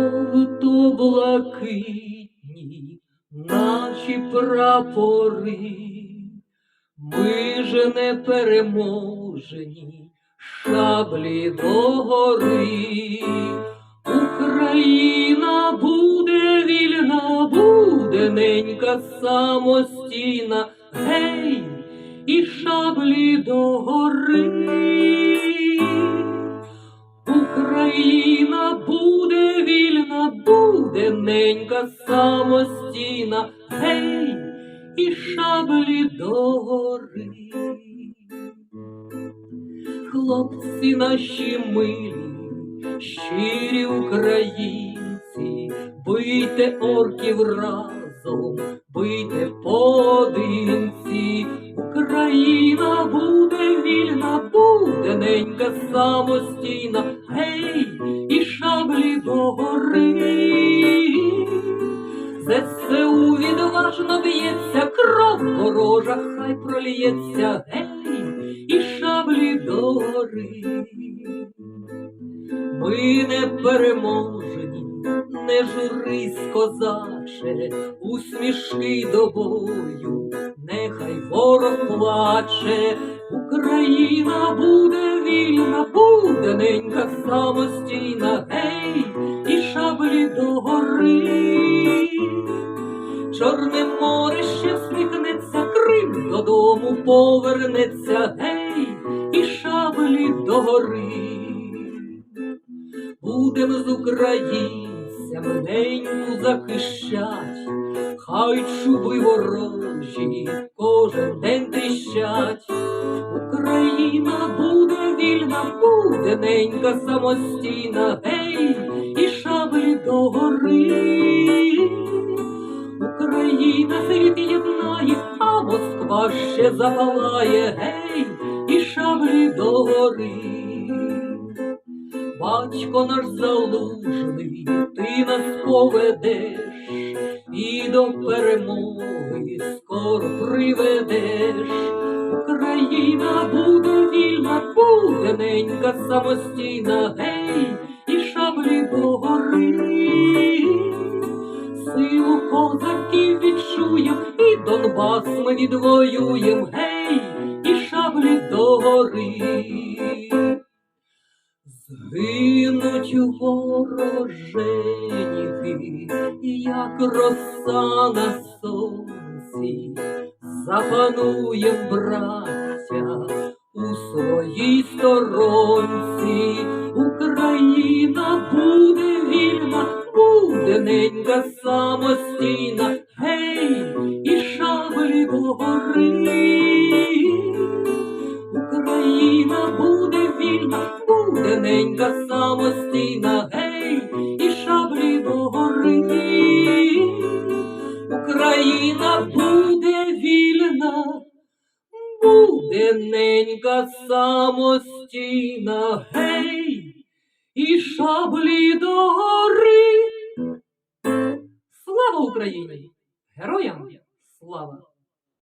жовто-блакитні наші прапори, ми ж не переможені, шаблі догори. Україна буде вільна, буде ненька самостійна, гей, і шаблі догори. Буде самостійна, гей, і шаблі догори. Хлопці наші милі, щирі українці, бийте орків разом, бийте поодинці. Україна буде вільна, буде ненька самостійна, гей, і шаблі догори. ЗСУ б'ється, кров ворожа, хай проліється, гей, і шаблі догори. Ми не переможені, не журись, козаче, усмішки до бою, нехай ворог плаче, Україна буде вільна, буде ненька самостійна, гей, і шаблі догори. Чорне море ще всміхнеться, Крим додому повернеться, гей, і шаблі догори. Будем з українцями неньку захищать, хай чуби ворожі кожен день тріщать. Україна буде вільна, буде ненька самостійна, гей, і шаблі догори. Україна світ єднає, а Москва ще запалає, гей, і шаблі догори. Батько наш залужний, ти нас поведеш і до перемоги скоро приведеш. Україна буде вільна, буде ненька самостійна, гей, Донбас ми відвоюєм, гей, і шаблі догори. Згинуть вороженіки, як роса на сонці, запануєм, браття, у своїй сторонці. Україна буде вільна, буде ненька самостійна, гей, догори. Україна буде вільна, буде ненька самостійна, гей, і шаблі догори. Україна буде вільна, буде ненька самостійна, гей, і шаблі догори. Слава Україні! Героям слава!